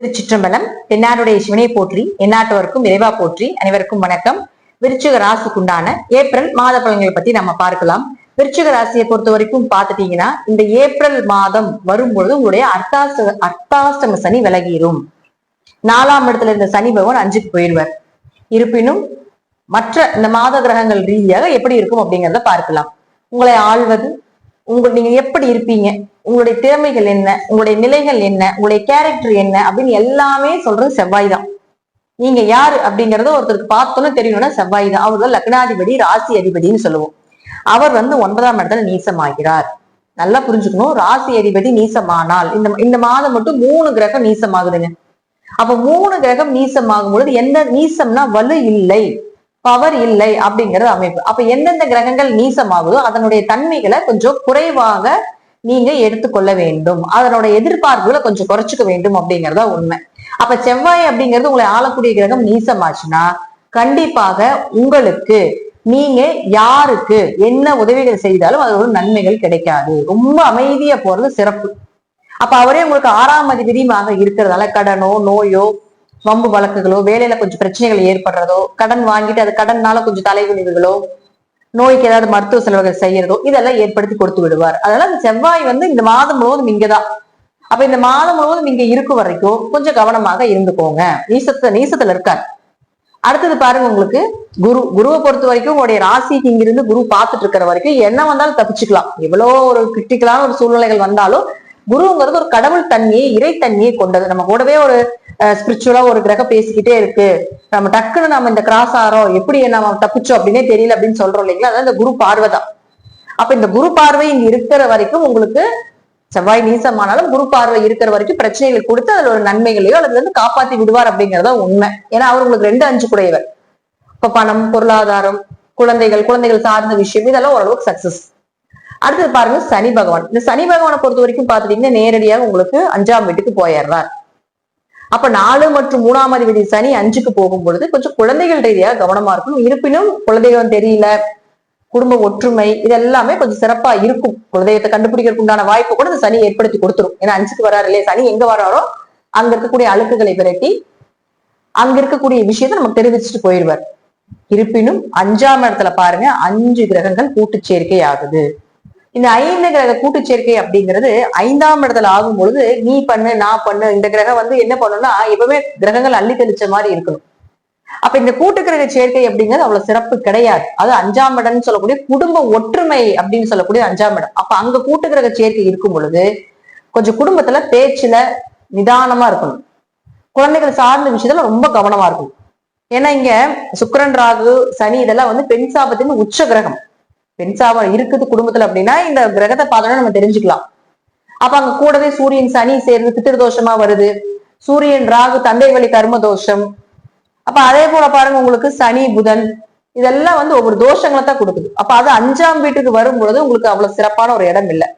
திருச்சிற்றம்பலம் தென்னாருடைய சிவனை போற்றி எந்நாட்டவருக்கும் விரைவா போற்றி அனைவருக்கும் வணக்கம். விருச்சிக ராசிக்குண்டான ஏப்ரல் மாத பலன்களை பத்தி நம்ம பார்க்கலாம். விருச்சிக ராசியை பொறுத்த வரைக்கும் பார்த்துட்டீங்கன்னா இந்த ஏப்ரல் மாதம் வரும்பொழுது உங்களுடைய அர்த்தாச அர்த்தாஷ்டம சனி விலகிடும் நாலாம் இடத்துல இருந்த சனி பகவான் அஞ்சுக்கு போயிடுவார். இருப்பினும் மற்ற இந்த மாத கிரகங்கள் ரீதியாக எப்படி இருக்கும் அப்படிங்கிறத பார்க்கலாம். உங்களை ஆழ்வது உங்க நீங்க எப்படி இருப்பீங்க? உங்களுடைய திறமைகள் என்ன? உங்களுடைய நிலைகள் என்ன? உங்களுடைய கேரக்டர் என்ன? அப்படின்னு எல்லாமே சொல்றது செவ்வாய் தான் நீங்க யாரு அப்படிங்கறத ஒருத்தருக்கு பார்த்தோன்னு தெரியணும்னா செவ்வாய் தான் அவர் தான் லக்னாதிபதி ராசி அதிபதினு சொல்லுவோம். அவர் வந்து ஒன்பதாம் இடத்துல நீசமாகிறார். நல்லா புரிஞ்சுக்கணும். ராசி அதிபதி நீசமானால் இந்த இந்த மாதம் மட்டும் மூணு கிரகம் நீசமாகுதுங்க. அப்ப மூணு கிரகம் நீசமாகும் பொழுது எந்த நீசம்னா வலு இல்லை. பவர் இல்லை அப்படிங்கறது அமைப்பு. அப்ப எந்தெந்த கிரகங்கள் நீசமாகுதோ அதனுடைய தன்மைகளை கொஞ்சம் குறைவாக நீங்க எடுத்துக்கொள்ள வேண்டும். அதனோட எதிர்பார்ப்புகளை கொஞ்சம் குறைச்சுக்க வேண்டும் அப்படிங்கறதா உண்மை. அப்ப செவ்வாய் அப்படிங்கிறது உங்களை ஆளக்கூடிய கிரகம் நீசமாச்சுன்னா கண்டிப்பாக உங்களுக்கு நீங்க யாருக்கு என்ன உதவிகள் செய்தாலும் அது ஒரு நன்மைகள் கிடைக்காது. ரொம்ப அமைதியா போறது சிறப்பு. அப்ப அவரே உங்களுக்கு ஆறாம் அதிபதியுமாக இருக்கிறதால கடனோ நோயோ வம்பு வழக்குகளோ வேலையில கொஞ்சம் பிரச்சனைகள் ஏற்படுறதோ கடன் வாங்கிட்டு அது கடன்னால கொஞ்சம் தலைகுனிவுகளோ நோய்க்கு ஏதாவது மருத்துவ செலவுகள் செய்யறதோ இதெல்லாம் ஏற்படுத்தி கொடுத்து விடுவார். அதனால அந்த செவ்வாய் வந்து இந்த மாதம் முழுவதும் இங்கதான். அப்ப இந்த மாதம் முழுவதும் இங்க இருக்கும் வரைக்கும் கொஞ்சம் கவனமாக இருந்துக்கோங்க. நீசத்து நீசத்துல இருக்கார் அடுத்தது பாருங்க உங்களுக்கு குரு. குருவை பொறுத்த வரைக்கும் உங்களுடைய ராசிக்கு இங்கிருந்து குரு பார்த்துட்டு இருக்கிற வரைக்கும் என்ன வந்தாலும் தப்பிச்சுக்கலாம். எவ்வளவு ஒரு கிரிட்டிக்கலான ஒரு சூழ்நிலைகள் வந்தாலும் குருங்கிறது ஒரு கடவுள் தன்மையை இறைத்தன்மையை கொண்டது. நம்ம கூடவே ஒரு ஸ்பிரிச்சுவலா ஒரு கிரகம் பேசிக்கிட்டே இருக்கு. நம்ம டக்குன்னு நம்ம இந்த கிராஸ் ஆறோம். எப்படி நம்ம தப்பிச்சோம் அப்படின்னே தெரியல அப்படின்னு சொல்றோம் இல்லைங்களா? அதான் இந்த குரு பார்வைதான் அப்ப இந்த குரு பார்வை இங்க இருக்கிற வரைக்கும் உங்களுக்கு செவ்வாய் நீசமானாலும் குரு பார்வை இருக்கிற வரைக்கும் பிரச்சனைகளை கொடுத்து அதுல ஒரு நன்மைகளையோ அல்லது வந்து காப்பாத்தி விடுவார் அப்படிங்கறத உண்மை. ஏன்னா அவர் உங்களுக்கு ரெண்டு அஞ்சு குடையவர். இப்ப பணம் பொருளாதாரம் குழந்தைகள் குழந்தைகள் சார்ந்த விஷயம் இதெல்லாம் ஓரளவுக்கு சக்சஸ் அடுத்தது பாருங்க சனி பகவான். இந்த சனி பகவானை பொறுத்த வரைக்கும் பாத்துட்டீங்கன்னா நேரடியாக உங்களுக்கு அஞ்சாம் வீட்டுக்கு போயிடுறார். அப்ப நாலு மற்றும் மூணாம் அதிபதி சனி அஞ்சுக்கு போகும் பொழுது கொஞ்சம் குழந்தைகள் ரீதியாக கவனமா இருக்கணும். இருப்பினும் குலதெய்வம் தெரியல குடும்ப ஒற்றுமை இது எல்லாமே கொஞ்சம் சிறப்பா இருக்கும். குழந்தையத்தை கண்டுபிடிக்கிறதுக்கு உண்டான வாய்ப்பு கூட இந்த சனி ஏற்படுத்தி கொடுத்துரும். ஏன்னா அஞ்சுக்கு வராரு இல்லையா? சனி எங்க வராரோ அங்க இருக்கக்கூடிய அழுக்குகளை விரட்டி அங்க இருக்கக்கூடிய விஷயத்த நமக்கு தெரிவிச்சுட்டு போயிடுவார். இருப்பினும் அஞ்சாம் இடத்துல பாருங்க அஞ்சு கிரகங்கள் கூட்டு சேர்க்கை ஆகுது இந்த ஐந்து கிரக கூட்டு சேர்க்கை அப்படிங்கிறது ஐந்தாம் இடத்துல ஆகும் பொழுது நீ பண்ணு நான் பண்ணு இந்த கிரகம் வந்து என்ன பண்ணும்னா எப்பவுமே கிரகங்கள் அள்ளி தெளிச்ச மாதிரி இருக்கணும். அப்ப இந்த கூட்டு கிரக சேர்க்கை அப்படிங்கிறது அவ்வளவு சிறப்பு கிடையாது. அது அஞ்சாம் இடம்னு சொல்லக்கூடிய குடும்ப ஒற்றுமை அப்படின்னு சொல்லக்கூடிய அஞ்சாம் இடம். அப்ப அங்க கூட்டு கிரக சேர்க்கை இருக்கும் பொழுது கொஞ்சம் குடும்பத்துல பேச்சுல நிதானமா இருக்கணும். குழந்தைகள் சார்ந்த விஷயத்துல ரொம்ப கவனமா இருக்கும் ஏன்னா இங்க சுக்கரன் ராகு சனி இதெல்லாம் வந்து பெண் சாபத்தின் உச்ச கிரகம். பெண் சாபம் இருக்குது குடும்பத்துல அப்படின்னா இந்த கிரகத்தை பார்த்தோம்னா நம்ம தெரிஞ்சுக்கலாம். அப்ப அங்க கூடவே சூரியன் சனி சேர்ந்து பித்திருதோஷமா வருது. சூரியன் ராகு தந்தை வழி கர்ம தோஷம். அப்ப அதே போல பாருங்க உங்களுக்கு சனி புதன் இதெல்லாம் வந்து ஒவ்வொரு தோஷங்களை தான் கொடுக்குது. அப்ப அது அஞ்சாம் வீட்டுக்கு வரும் பொழுது உங்களுக்கு அவ்வளவு சிறப்பான ஒரு இடம் இல்லை.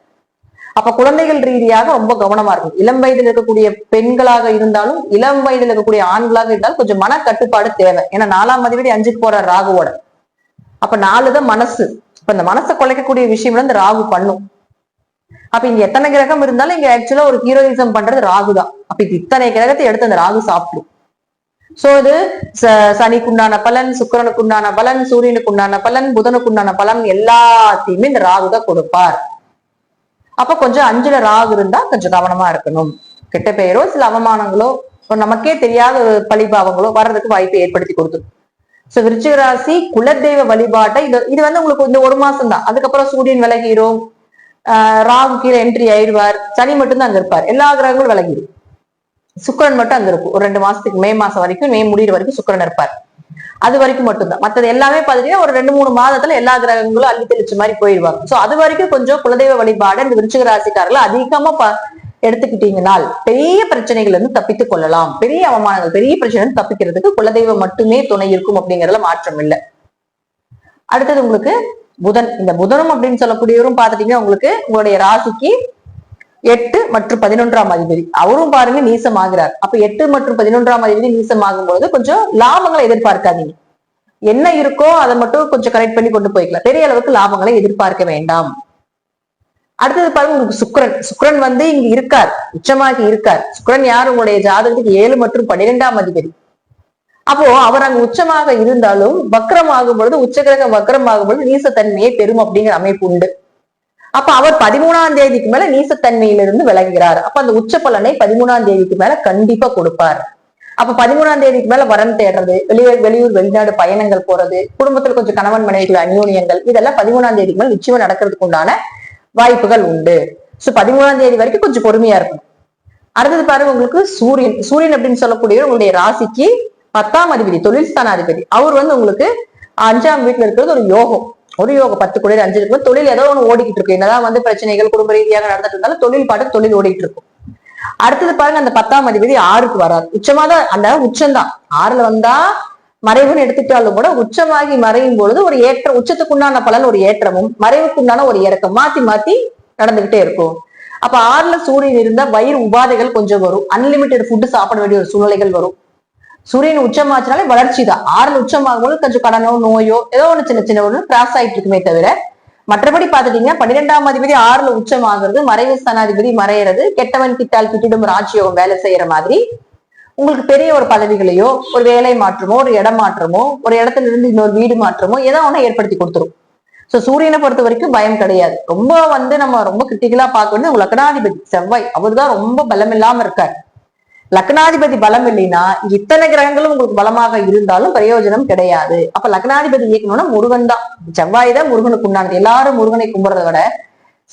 அப்ப குழந்தைகள் ரீதியாக ரொம்ப கவனமா இருக்கும் இளம் வயதில் இருக்கக்கூடிய பெண்களாக இருந்தாலும் இளம் வயதில் இருக்கக்கூடிய ஆண்களாக இருந்தாலும் கொஞ்சம் மன கட்டுப்பாடு தேவை. ஏன்னா நாலாம் அதிபதி அஞ்சுக்கு போற ராகுவோட. அப்ப நாலுதான் மனசு. இப்ப இந்த மனசை குலைக்கக்கூடிய விஷயம் இந்த ராகு பண்ணும். அப்ப இங்க எத்தனை கிரகம் இருந்தாலும் இங்க ஆக்சுவலா ஒரு ஹீரோயிசம் பண்றது ராகு தான் அப்ப இது இத்தனை கிரகத்தை எடுத்து அந்த ராகு சாப்பிடும். சோ இது சனிக்கு உண்டான பலன் சுக்கரனுக்கு உண்டான பலன் சூரியனுக்கு உண்டான பலன் புதனுக்கு உண்டான பலன் எல்லாத்தையுமே இந்த ராகு தான் கொடுப்பார். அப்ப கொஞ்சம் அஞ்சுல ராகு இருந்தா கொஞ்சம் கவனமா இருக்கணும். கெட்ட பெயரோ சில அவமானங்களோ நமக்கே தெரியாத ஒரு பழிபாவங்களோ வர்றதுக்கு வாய்ப்பை ஏற்படுத்தி கொடுத்துரும். சோ விருச்சிக ராசி குலதெய்வ வழிபாட்டை இது இது வந்து உங்களுக்கு இந்த ஒரு மாசம் தான் அதுக்கப்புறம் சூரியன் விலகிடும் ஆஹ் ராகு கீழே என்ட்ரி ஆயிடுவார். சனி மட்டும்தான் அங்க இருப்பார். எல்லா கிரகங்களும் விலகிடும் சுக்கரன் மட்டும் அங்க இருக்கும். ஒரு ரெண்டு மாசத்துக்கு மே மாசம் வரைக்கும் மே முடியிற வரைக்கும் சுக்கரன் இருப்பார். அது வரைக்கும் மட்டும்தான். மற்றது எல்லாமே பாத்தீங்கன்னா ஒரு ரெண்டு மூணு மாதத்துல எல்லா கிரகங்களும் அள்ளி தெளிச்ச மாதிரி போயிடுவாங்க. சோ அது வரைக்கும் கொஞ்சம் குலதெய்வ வழிபாடு இந்த விருச்சிக ராசிக்காரர்கள் அதிகமா எடுத்துக்கிட்டீங்கனால் பெரிய பிரச்சனைகள் இருந்து தப்பித்துக் கொள்ளலாம். பெரிய அவமானங்கள் பெரிய பிரச்சனை தப்பிக்கிறதுக்கு குலதெய்வம் மட்டுமே துணை இருக்கும் அப்படிங்கறதுல மாற்றம் இல்லை. அடுத்தது உங்களுக்கு புதன். இந்த புதனும் அப்படின்னு சொல்லக்கூடியவரும் பாத்துட்டீங்கன்னா உங்களுக்கு உங்களுடைய ராசிக்கு எட்டு மற்றும் பதினொன்றாம் அதிபதி. அவரும் பாருங்க நீசம் ஆகிறார் அப்ப எட்டு மற்றும் பதினொன்றாம் அதிபதி நீசம் ஆகும்போது கொஞ்சம் லாபங்களை எதிர்பார்க்காதீங்க. என்ன இருக்கோ அதை மட்டும் கொஞ்சம் கரெக்ட் பண்ணி கொண்டு போய்க்கலாம். பெரிய அளவுக்கு லாபங்களை எதிர்பார்க்க வேண்டாம். அடுத்தது பாருங்க உங்களுக்கு சுக்கரன். சுக்கிரன் வந்து இங்க இருக்கார். உச்சமாகி இருக்கார். சுக்கரன் யார்? உங்களுடைய ஜாதகத்துக்கு ஏழு மற்றும் பன்னிரெண்டாம் அதிபதி. அப்போ அவர் அங்க உச்சமாக இருந்தாலும் வக்ரம் ஆகும் பொழுது உச்சகிரகம் வக்ரம் ஆகும் பொழுது நீசத்தன்மையை பெறும் அப்படிங்கிற அமைப்பு உண்டு. அப்ப அவர் பதிமூணாம் தேதிக்கு மேல நீசத்தன்மையிலிருந்து விலகுகிறார் அப்ப அந்த உச்ச பலனை பதிமூணாம் தேதிக்கு மேல கண்டிப்பா கொடுப்பார். அப்ப பதிமூணாம் தேதிக்கு மேல வரம் தேடுறது வெளியூர் வெளியூர் வெளிநாடு பயணங்கள் போறது குடும்பத்துல கொஞ்சம் கணவன் மனைவிகள் அந்யோன்யங்கள் இதெல்லாம் பதிமூணாம் தேதிக்கு மேல நிச்சயம் நடக்கிறதுக்கு உண்டான வாய்ப்புகள் உண்டு. சோ பதிமூணாம் தேதி வரைக்கும் கொஞ்சம் பொறுமையா இருக்கும் அடுத்தது பாருங்க உங்களுக்கு சூரியன். சூரியன் அப்படின்னு சொல்லக்கூடிய உங்களுடைய ராசிக்கு பத்தாம் அதிபதி தொழில் ஸ்தானாதிபதி. அவர் வந்து உங்களுக்கு அஞ்சாம் வீட்டுல இருக்கிறது ஒரு யோகம். ஒரு யோகம் பத்து குடியில் அஞ்சு இருக்கும் தொழில் ஏதோ ஒன்று ஓடிக்கிட்டு இருக்கு. என்னதான் வந்து பிரச்சனைகள் குடும்ப ரீதியாக நடந்துட்டு இருந்தாலும் தொழில் பாட்டு தொழில் ஓடிட்டு இருக்கும். அடுத்தது பாருங்க அந்த பத்தாம் அதிபதி ஆறுக்கு வராது உச்சமா தான் அந்த உச்சம்தான். ஆறுல வந்தா மறைவுன்னு எடுத்துட்டாலும் கூட உச்சமாகி மறையும் பொழுது ஒரு ஏற்றம் உச்சத்துக்குண்டான பலன் ஒரு ஏற்றமும் மறைவுக்குண்டான ஒரு இறக்கம் மாத்தி மாத்தி நடந்துகிட்டே இருக்கும். அப்ப ஆறுல சூரியன் இருந்தா வயிறு உபாதைகள் கொஞ்சம் வரும். அன்லிமிட்டெட் ஃபுட்டு சாப்பிட வேண்டிய ஒரு சூழ்நிலைகள் வரும். சூரியன் உச்சமாச்சுனாலே வளர்ச்சி தான். ஆறுல உச்சமாகும் போது கொஞ்சம் கடனோ நோயோ ஏதோ ஒண்ணு சின்ன சின்ன ஒண்ணு கிராஸ் ஆயிட்டு இருக்குமே தவிர மற்றபடி பாத்துட்டீங்கன்னா பன்னிரெண்டாம் அதிபதி ஆறுல உச்சமாகிறது மறைவு ஸ்தானாதிபதி மறையிறது கெட்டவன் கிட்டால் கிட்டிடும் ராஜ்யோகம் வேலை செய்யற மாதிரி உங்களுக்கு பெரிய ஒரு பதவிகளையோ ஒரு வேலை மாற்றமோ ஒரு இடம் மாற்றமோ ஒரு இடத்துல இருந்து இன்னொரு வீடு மாற்றமோ ஏதோ ஒண்ணு ஏற்படுத்தி கொடுத்துரும். சோ சூரியனை பொறுத்த வரைக்கும் பயம் கிடையாது. ரொம்ப வந்து நம்ம ரொம்ப கிரிட்டிக்கலா பார்க்க வேண்டிய லக்னாதிபதி செவ்வாய். அவர் தான் ரொம்ப பலம் இல்லாம இருக்கார். லக்னாதிபதி பலம் இல்லைன்னா இத்தனை கிரகங்களும் உங்களுக்கு பலமாக இருந்தாலும் பிரயோஜனம் கிடையாது. அப்ப லக்னாதிபதி இயக்கணும்னா முருகன் தான். செவ்வாய் தான் முருகனுக்கு உண்டானது. எல்லாரும் முருகனை கும்பிடுறத விட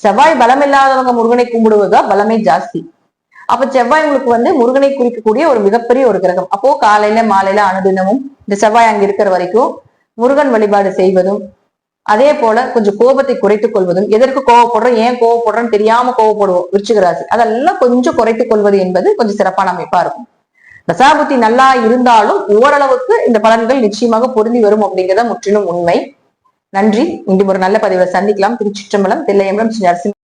செவ்வாய் பலம் இல்லாதவங்க முருகனை கும்பிடுவதா பலமே ஜாஸ்தி. அப்ப செவ்வாய் உங்களுக்கு வந்து முருகனை குறிக்கக்கூடிய ஒரு மிகப்பெரிய ஒரு கிரகம். அப்போ காலையில மாலையில அனுதினமும் இந்த செவ்வாய் அங்க இருக்கிற வரைக்கும் முருகன் வழிபாடு செய்வதும் அதே போல கொஞ்சம் கோபத்தை குறைத்துக் கொள்வதும் எதற்கு கோவப்படுறோம் ஏன் கோவப்படுறோம்னு தெரியாம கோவப்படுவோம் விருச்சிகராசி அதெல்லாம் கொஞ்சம் குறைத்துக் கொள்வது என்பது கொஞ்சம் சிறப்பான அமைப்பா இருக்கும். தசாபுத்தி நல்லா இருந்தாலும் ஓரளவுக்கு இந்த பலன்கள் நிச்சயமாக பொருந்தி வரும் அப்படிங்கிறத முற்றிலும் உண்மை. நன்றி. இன்று ஒரு நல்ல பதிவை சந்திக்கலாம். திருச்சிற்றம்பலம் தில்லையம்பலம் ஸ்ரீ நரசிம்ம